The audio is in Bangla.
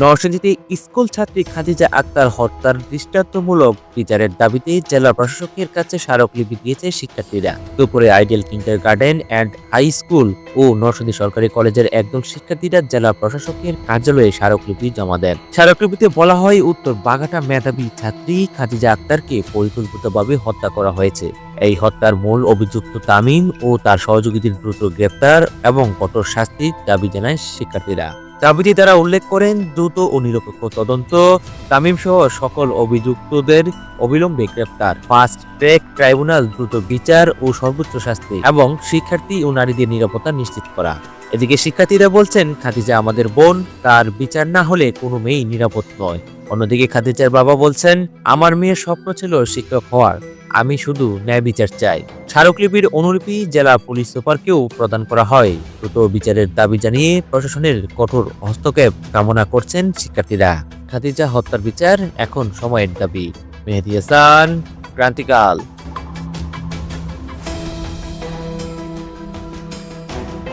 নরসিংদীতে স্কুল ছাত্রী খাদিজা আক্তার হত্যার দৃষ্টান্তমূলক বিচারের দাবিতে জেলা প্রশাসকের কাছে স্মারকলিপি দিয়েছে শিক্ষার্থীরা। দুপুরে ideal kindergarten and high school ও নরসিংদী সরকারি কলেজের একদল শিক্ষার্থীরা জেলা প্রশাসকের কার্যালয়ে স্মারকলিপি জমা দেন। স্মারকলিপিতে বলা হয়, উত্তর বাগাটা মেধাবী ছাত্রী খাদিজা আক্তারকে পরিকল্পিতভাবে হত্যা করা হয়েছে। এই হত্যার মূল অভিযুক্ত তামিম ও তার সহযোগীদের দ্রুত গ্রেপ্তার এবং কঠোর শাস্তির দাবি জানায় শিক্ষার্থীরা। দাবিটি তারা উল্লেখ করেন দ্রুত ও নিরপেক্ষ তদন্ত। তামিম সহ সকল অভিযুক্তদের অবিলম্বে গ্রেপ্তার। ফাস্ট ট্র্যাক ট্রাইব্যুনাল দ্রুত বিচার ও সর্বোচ্চ শাস্তি এবং শিক্ষার্থী ও নারীদের নিরাপত্তা নিশ্চিত করা। এদিকে শিক্ষার্থীরা বলছেন, খাদিজা আমাদের বোন, তার বিচার না হলে কোনো মেয়েই নিরাপদ নয়। অন্যদিকে খাদিজার বাবা বলছেন, আমার মেয়ের স্বপ্ন ছিল শিক্ষক হওয়ার। আমি শুধু ন্যায় বিচার চাই। স্মারকলিপির অনুলিপি জেলা পুলিশ সুপারকেও প্রদান করা হয়। দ্রুত বিচারের দাবি জানিয়ে প্রশাসনের কঠোর হস্তক্ষেপ কামনা করছেন শিক্ষার্থীরা। খাদিজা হত্যার বিচার, এখন সময়ের দাবি। মেহেদি হাসান, ক্রান্তিকাল।